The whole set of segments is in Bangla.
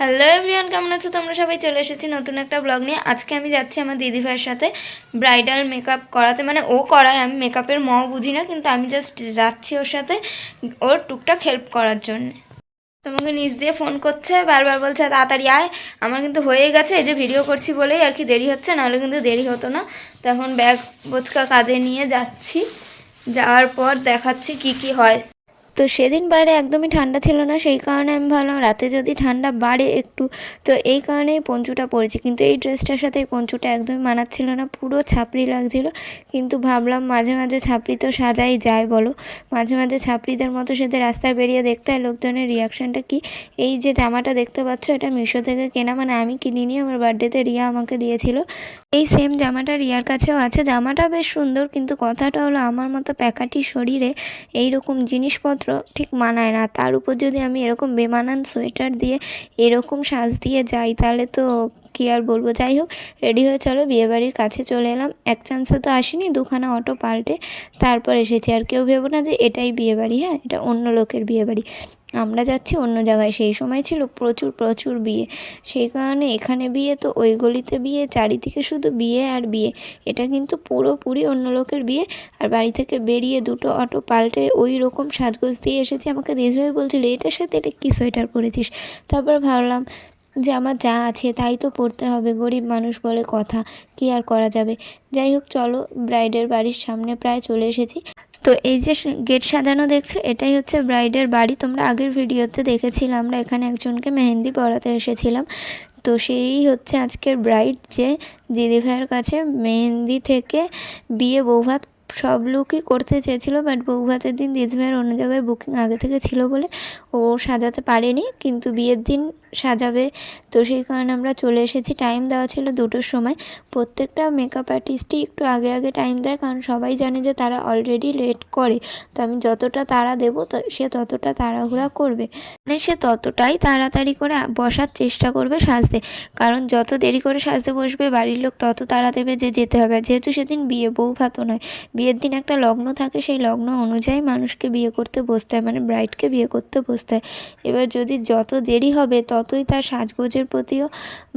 হ্যালো এভরিওয়ান কেমন আছো? তোমরা সবাই চলে এসেছি নতুন একটা ব্লগ নিয়ে। আজকে আমি যাচ্ছি আমার দিদি ভাইয়ের সাথে ব্রাইডাল মেকআপ করাতে। মানে ও করায়, আমি মেকআপের ম বুঝি না, কিন্তু আমি জাস্ট যাচ্ছি ওর সাথে ওর টুকটাক হেল্প করার জন্য। তোমাকে নিজ দিয়ে ফোন করছে, বারবার বলছে, তাড়াতাড়ি আয়। আমার কিন্তু হয়ে গেছে, এই যে ভিডিও করছি বলেই আর কি দেরি হচ্ছে, নাহলে কিন্তু দেরি হতো না। তখন ব্যাগ বোচকা কাঁধে নিয়ে যাচ্ছি, যাওয়ার পর দেখাচ্ছি কি কি হয়। তো সেদিন বাইরে একদমই ঠান্ডা ছিল না, সেই কারণে আমি ভাবলাম রাতে যদি ঠান্ডা বাড়ে একটু, তো এই কারণেই পঞ্চুটা পরেছি। কিন্তু এই ড্রেসটার সাথে পঞ্চুটা একদমই মানাচ্ছিল না, পুরো ছাপড়ি লাগছিল। কিন্তু ভাবলাম মাঝে মাঝে ছাপড়ি তো সাজাই যায়, বলো? মাঝে মাঝে ছাপড়িদের মতো সেটা রাস্তায় বেরিয়ে দেখতে হয় লোকজনের রিয়াকশানটা কি? এই যে জামাটা দেখতে পাচ্ছ, এটা মিশো থেকে কেনা মানে আমি কিনিনি, আমার বার্থডেতে রিয়া আমাকে দিয়েছিল। এই সেম জামাটা রিয়ার কাছেও আছে। জামাটা বেশ সুন্দর, কিন্তু কথাটা হলো আমার মতো প্যাকাটি শরীরে এই রকম জিনিসপত্র ঠিক মানায় না। তার উপর যদি আমি এরকম বেমানান সোয়েটার দিয়ে এরকম সাজ দিয়ে যাই, তাহলে তো কী আর বলব? যাই হোক, রেডি হয়ে চলো, বিয়েবাড়ির কাছে চলে এলাম। এক চান্সে তো আসিনি, দুখানা অটো পাল্টে তারপর এসেছি। আর কেউ ভেবো না যে এটাই বিয়েবাড়ি হ্যাঁ? এটা অন্য লোকের বিয়েবাড়ি। আমরা যাচ্ছি অন্য জায়গায়। সেই সময় ছিল প্রচুর প্রচুর বিয়ে। সেই কারণে এখানে বিয়ে তো ওই গলিতে বিয়ে, চারিদিকে শুধু বিয়ে আর বিয়ে। এটা কিন্তু পুরোপুরি অন্য লোকের বিয়ে। আর বাড়ি থেকে বেরিয়ে দুটো অটো পাল্টে ওই রকম সাজগোজ দিয়ে এসেছি। আমাকে দিদিভাই বলছিল, এটার সাথে এটা কী সোয়েটার পরেছিস? তারপর ভাবলাম যে আমার যা আছে তাই তো পড়তে হবে। গরিব মানুষ বলে কথা, কি আর করা যাবে? যাই হোক, চলো ব্রাইডের বাড়ির সামনে প্রায় চলে এসেছি। তো এই যে গেট সাজানো দেখছ, এটাই হচ্ছে ব্রাইডের বাড়ি। তোমরা আগের ভিডিওতে দেখেছিলে, আমরা এখানে একজনকে মেহেন্দি পড়াতে এসেছিলাম। তো সেই হচ্ছে আজকের ব্রাইড যে দিদিভাইয়ের কাছে মেহেন্দি থেকে বিয়ে বৌভাত সব লুকই করতে চেয়েছিল বাট বৌভাতের দিন দিদিভাইয়ের অন্য জায়গায় বুকিং আগে থেকে ছিল বলে ও সাজাতে পারেনি, কিন্তু বিয়ের দিন সাজাবে। তো সেই কারণে আমরা চলে এসেছি। টাইম দেওয়া ছিল দুটোর সময়। প্রত্যেকটা মেকআপ আর্টিস্টই একটু আগে আগে টাইম দেয়, কারণ সবাই জানে যে তারা অলরেডি লেট করে। তো আমি যতটা তাড়া দেবো, তো সে ততটা তাড়াহুড়া করবে। মানে সে ততটাই তাড়াতাড়ি করে বসার চেষ্টা করবে সাজতে। কারণ যত দেরি করে সাজতে বসবে, বাড়ির লোক তত তাড়া দেবে যে যেতে হবে। যেহেতু সেদিন বিয়ে বউ ভাতও নয় বিয়ের দিন একটা লগ্ন থাকে, সেই লগ্ন অনুযায়ী মানুষকে বিয়ে করতে বসতে হয় মানে ব্রাইডকে বিয়ে করতে বসতে হয়। এবার যদি যত দেরি হবে, ততই তার সাজগোজের প্রতিও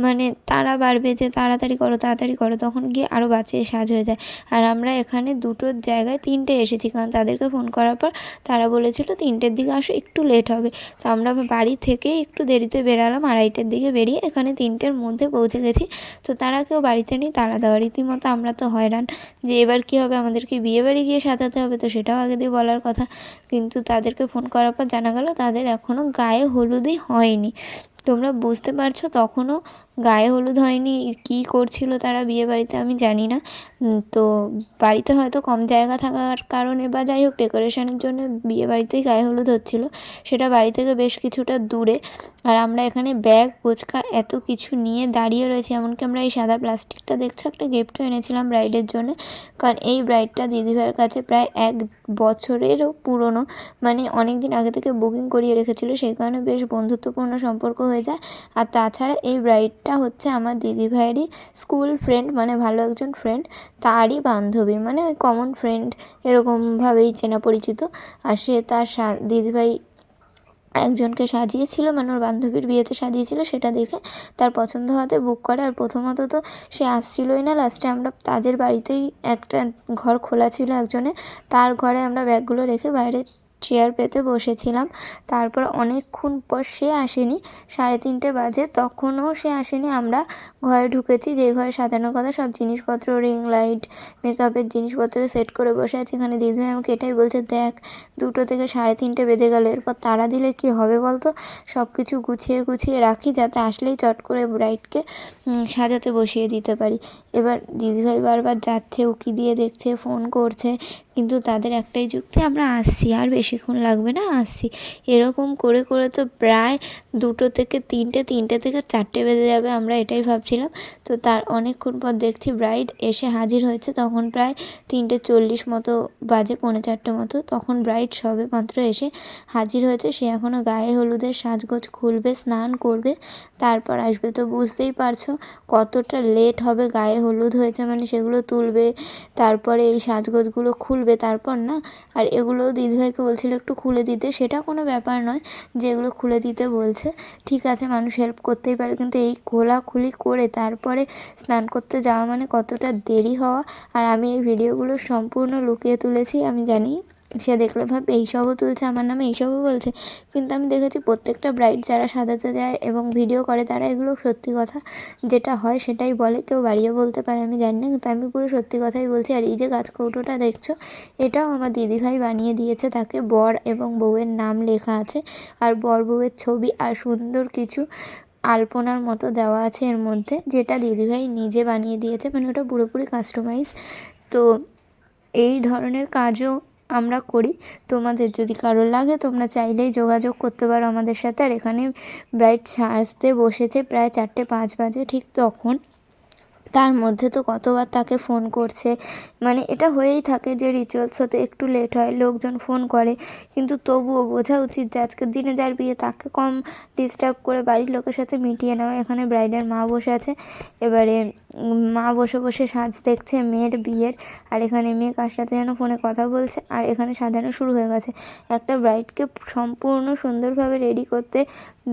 মানে তারা বাড়বে যে তাড়াতাড়ি করো তাড়াতাড়ি করো, তখন গিয়ে আরও বাঁচিয়ে সাজ হয়ে যায়। আর আমরা এখানে দুটোর জায়গায় তিনটে এসেছি, কারণ তাদেরকে ফোন করার পর তারা বলেছিল তিনটের দিকে আসো, একটু লেট হবে। তো আমরা বাড়ি থেকে একটু দেরিতে বেরালাম, আড়াইটের দিকে বেরিয়ে এখানে তিনটের মধ্যে পৌঁছে গেছি। তো তারা কেউ বাড়িতে নেই, তারা দেওয়া রীতিমতো আমরা তো হয়রান যে এবার কী হবে, আমাদেরকে বিয়ে বাড়ি গিয়ে সাজাতে হবে তো সেটাও আগে দিয়ে বলার কথা। কিন্তু তাদেরকে ফোন করার পর জানা গেল তাদের এখনও গায়ে হলুদই হয়নি। তোমরা বুঝতে পারছ তখনও গায়ে হলুদ হয়নি, কী করছিল তারা বিয়ে বাড়িতে আমি জানি না। তো বাড়িতে হয়তো কম জায়গা থাকার কারণে বা যাই হোক ডেকোরেশনের জন্য বিয়ে বাড়িতেই গায়ে হলুদ হচ্ছিল, সেটা বাড়ি থেকে বেশ কিছুটা দূরে। আর আমরা এখানে ব্যাগ বোচকা এত কিছু নিয়ে দাঁড়িয়ে রয়েছি, এমনকি আমরা এই সাদা প্লাস্টিকটা দেখছ? একটা গিফটও এনেছিলাম ব্রাইডের জন্য। কারণ এই ব্রাইডটা দিদিভাইয়ের কাছে প্রায় এক বছরেরও পুরনো মানে অনেক দিন আগে থেকে বুকিং করিয়ে রেখেছিল, সেই কারণে বেশ বন্ধুত্বপূর্ণ সম্পর্ক হয়ে যায়। আর তাছাড়া এই ব্রাইডটা হচ্ছে আমার দিদিভাইয়েরই স্কুল ফ্রেন্ড মানে ভালো একজন ফ্রেন্ড তারই বান্ধবী মানে ওই কমন ফ্রেন্ড এরকমভাবেই চেনা পরিচিত। আর সে তার দিদিভাই একজনকে সাজিয়েছিল মানে ওর বান্ধবীর বিয়েতে সাজিয়েছিল, সেটা দেখে তার পছন্দ হওয়াতে বুক করে। আর প্রথমত তো সে আসছিলই না লাস্টে আমরা তাদের বাড়িতেই একটা ঘর খোলা ছিল একজনের। তার ঘরে আমরা ব্যাগগুলো রেখে বাইরে চেয়ার পেতে বসেছিলাম। তারপর অনেকক্ষণ পর সে আসেনি। সাড়ে তিনটে বাজে, তখনও সে আসেনি। আমরা ঘরে ঢুকেছি, যে ঘরে সাজানোর কথা সব জিনিসপত্র রিং লাইট মেকআপের জিনিসপত্র সেট করে বসে আছি এখানে। দিদিভাই আমাকে এটাই বলছে, দেখ, দুটো থেকে সাড়ে তিনটে বেজে গেল। এরপর তারা দিলে কি হবে বলতো? সব কিছু গুছিয়ে গুছিয়ে রাখি যাতে আসলেই চট করে ব্রাইডকে সাজাতে বসিয়ে দিতে পারি। এবার দিদিভাই বারবার যাচ্ছে, উকি দিয়ে দেখছে ফোন করছে। কিন্তু তাদের একটাই যুক্তি, আমরা আসছি, আর বেশিক্ষণ লাগবে না? আসছি। এরকম করে করে তো প্রায় দুটো থেকে তিনটে তিনটে থেকে চারটে বেজে যাবে আমরা এটাই ভাবছিলাম। তো তার অনেকক্ষণ পর দেখছি ব্রাইড এসে হাজির হয়েছে। তখন প্রায় তিনটে চল্লিশ মতো বাজে, পৌনে চারটে মতো। তখন ব্রাইড সবে মাত্র এসে হাজির হয়েছে। সে এখনও গায়ে হলুদের সাজগোজ খুলবে, স্নান করবে, তারপর আসবে। তো বুঝতেই পারছ কতটা লেট হবে, গায়ে হলুদ হয়েছে মানে সেগুলো তুলবে, তারপরে এই সাজগোজগুলো খুলবে, তারপর না? আর এগুলো দিদিভাইকে বলছি বলছিল একটু খুলে দিতে, সেটা কোনো ব্যাপার নয়, যেগুলো খুলে দিতে বলছে। ঠিক আছে, মানুষ হেল্প করতেই পারে, কিন্তু এই খোলাখুলি করে তারপরে স্নান করতে যাওয়া মানে কতটা দেরি হওয়া। আর আমি এই ভিডিওগুলো সম্পূর্ণ লুকিয়ে তুলেছি, আমি জানি সে দেখলে ভাববে এইসবও তুলছে, আমার নামে এইসবও বলছে। কিন্তু আমি দেখেছি প্রত্যেকটা ব্রাইড যারা সাজাতে যায় এবং ভিডিও করে, তারা এগুলো সত্যি কথা যেটা হয় সেটাই বলে। কেউ বাড়িয়ে বলতে পারে, আমি জানি না, কিন্তু আমি পুরো সত্যি কথাই বলছি। আর এই যে গাছ কৌটোটা দেখছ, এটাও আমার দিদিভাই বানিয়ে দিয়েছে, তাকে বর এবং বউয়ের নাম লেখা আছে। আর বর বউয়ের ছবি আর সুন্দর কিছু আলপনার মতো দেওয়া আছে এর মধ্যে, যেটা দিদিভাই নিজে বানিয়ে দিয়েছে মানে ওটা পুরোপুরি কাস্টমাইজ তো এই ধরনের কাজও আমরা করি। তোমাদের যদি কারও লাগে, তোমরা চাইলেই যোগাযোগ করতে পারো আমাদের সাথে। আর এখানে ব্রাইট সাজতে বসেছে, প্রায় চারটে পাঁচ বাজে, ঠিক তখন। তার মধ্যে তো কতবার তাকে ফোন করছে। মানে এটা হয়েই থাকে যে রিচুয়ালস হতে একটু লেট হয়, লোকজন ফোন করে, কিন্তু তবুও বোঝা উচিত যে আজকের দিনে যার বিয়ে তাকে কম ডিস্টার্ব করে বাড়ির লোকের সাথে মিটিয়ে নেওয়া। এখানে ব্রাইডের মা বসে আছে, এবারে মা বসে বসে সাজ দেখছে মেয়ের বিয়ের, আর এখানে মেয়ে কার সাথে যেন ফোনে কথা বলছে, আর এখানে সাজানো শুরু হয়ে গেছে। একটা ব্রাইডকে সম্পূর্ণ সুন্দরভাবে রেডি করতে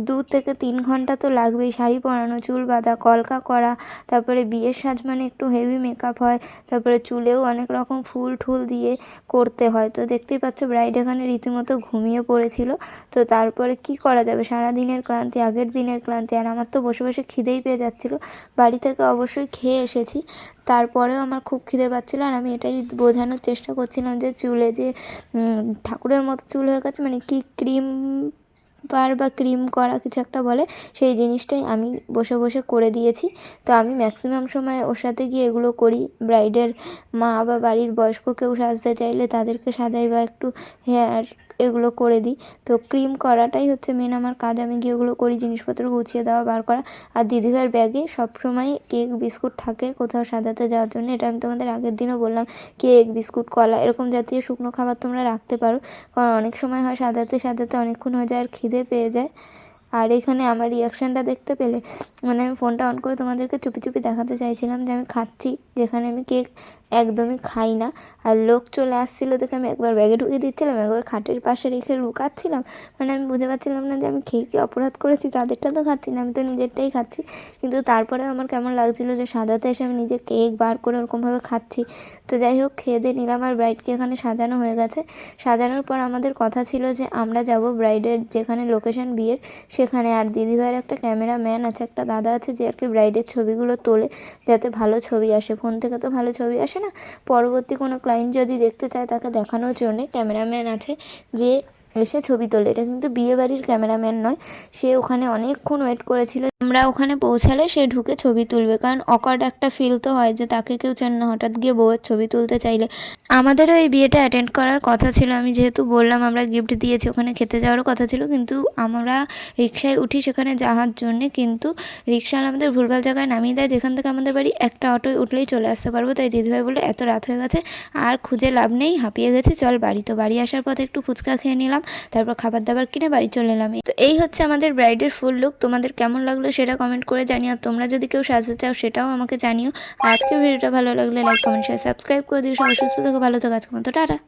দু থেকে তিন ঘণ্টা তো লাগবেই, শাড়ি পরানো, চুল বাঁধা, কলকা করা, তারপরে বিয়ের সাজ মানে একটু হেভি মেকআপ হয়, তারপরে চুলেও অনেক রকম ফুল ঠুল দিয়ে করতে হয়। তো দেখতেই পাচ্ছ ব্রাইড এখানে রীতিমতো ঘুমিয়ে পড়েছিল। তো তারপরে কি করা যাবে? সারা দিনের ক্লান্তি, আগের দিনের ক্লান্তি। আর আমার তো বসে বসে খিদেই পেয়ে যাচ্ছিল। বাড়ি থেকে অবশ্যই খেয়ে এসেছি। তারপরেও আমার খুব খিদে পাচ্ছিলো। আর আমি এটাই বোঝানোর চেষ্টা করছিলাম যে চুলে যে ঠাকুরের মতো চুল হয়ে গেছে মানে কি ক্রিম বার বা ক্রিম করা কিছু একটা বলে, সেই জিনিসটাই আমি বসে বসে করে দিয়েছি। তো আমি ম্যাক্সিমাম সময় ওর সাথে গিয়ে এগুলো করি। ব্রাইডের মা বা বাড়ির বয়স্ক কেউ সাজতে চাইলে তাদেরকে সাজাই বা একটু হেয়ার এগুলো করে দিই। তো ক্রিম করাটাই হচ্ছে মেন আমার কাজ। আমি গিয়ে ওগুলো করি, জিনিসপত্র গুছিয়ে দেওয়া, বার করা। আর দিদিভাইয়ের ব্যাগে সবসময় কেক বিস্কুট থাকে কোথাও সাজাতে যাওয়ার জন্য। এটা আমি তোমাদের আগের দিনও বললাম কেক বিস্কুট কলা, এরকম জাতীয় শুকনো খাবার তোমরা রাখতে পারো। কারণ অনেক সময় হয় সাজাতে সাজাতে অনেকক্ষণ হয়ে যায় আর খিদে পেয়ে যায়। আর এখানে আমার রিয়াকশানটা দেখতে পেলে মানে আমি ফোনটা অন করে তোমাদেরকে চুপি চুপি দেখাতে চাইছিলাম যে আমি খাচ্ছি, যেখানে আমি কেক একদমই খাই না। আর লোক চলে আসছিল দেখে আমি একবার ব্যাগে ঢুকে দিচ্ছিলাম, একবার খাটের পাশে রেখে লুকাচ্ছিলাম। মানে আমি বুঝে পারছিলাম না যে আমি খেয়ে কি অপরাধ করেছি, তাদেরটা তো খাচ্ছি না, আমি তো নিজেরটাই খাচ্ছি। কিন্তু তারপরে আমার কেমন লাগছিল যে সাজাতে এসে আমি নিজে কেক বার করে ওরকমভাবে খাচ্ছি। তো যাই হোক, খেয়ে দিয়ে নিলাম আর ব্রাইডকে এখানে সাজানো হয়ে গেছে। সাজানোর পর আমাদের কথা ছিল যে আমরা যাব ব্রাইডের যেখানে লোকেশন বিয়ের সেখানে। আর দিদিভাইয়ের একটা ক্যামেরাম্যান আছে, একটা দাদা আছে যে আর কি ব্রাইডের ছবিগুলো তোলে যাতে ভালো ছবি আসে। ফোন থেকে তো ভালো ছবি আসে না। পরবর্তী কোনো ক্লায়েন্ট যদি দেখতে চায় তাকে দেখানোর জন্যে ক্যামেরাম্যান আছে যে এসে ছবি তোলে। এটা কিন্তু বিয়ে বাড়ির ক্যামেরাম্যান নয়, সে ওখানে অনেকক্ষণ ওয়েট করেছিল। আমরা ওখানে পৌঁছালে সে ঢুকে ছবি তুলবে, কারণ অকার্ড একটা ফিল তো হয় যে তাকে কেউ চেন না হঠাৎ গিয়ে বউয়ের ছবি তুলতে চাইলে। আমাদেরও এই বিয়েটা অ্যাটেন্ড করার কথা ছিল। আমি যেহেতু বললাম আমরা গিফট দিয়েছি, ওখানে খেতে যাওয়ারও কথা ছিল, কিন্তু আমরা রিক্সায় উঠি সেখানে যাওয়ার জন্যে, কিন্তু রিক্সাওয়ালা আমাদের ভুলভাল জায়গায় নামিয়ে দেয়। যেখান থেকে আমাদের বাড়ি একটা অটোয় উঠলেই চলে আসতে পারব, তাই দিদিভাই বলে এত রাত হয়ে গেছে, আর খুঁজে লাভ নেই, হাঁপিয়ে গেছে, চল বাড়ি। তো বাড়ি আসার পথে একটু ফুচকা খেয়ে নিলাম। তারপর খাবার দাবার কিনে বাড়ি চলে এলাম। তো এই হচ্ছে আমাদের ব্রাইডের ফুল লুক তোমাদের কেমন লাগল সেটা কমেন্ট করে জানিও। তোমরা যদি কেউ সাজতে চাও সেটাও আমাকে জানিও। আজকে ভিডিওটা ভালো লাগলে লাইক কমেন্ট শেয়ার সাবস্ক্রাইব করে দিও। সবাই সুস্থ থাকো, ভালো থাকো। আজকে মতো টাটা।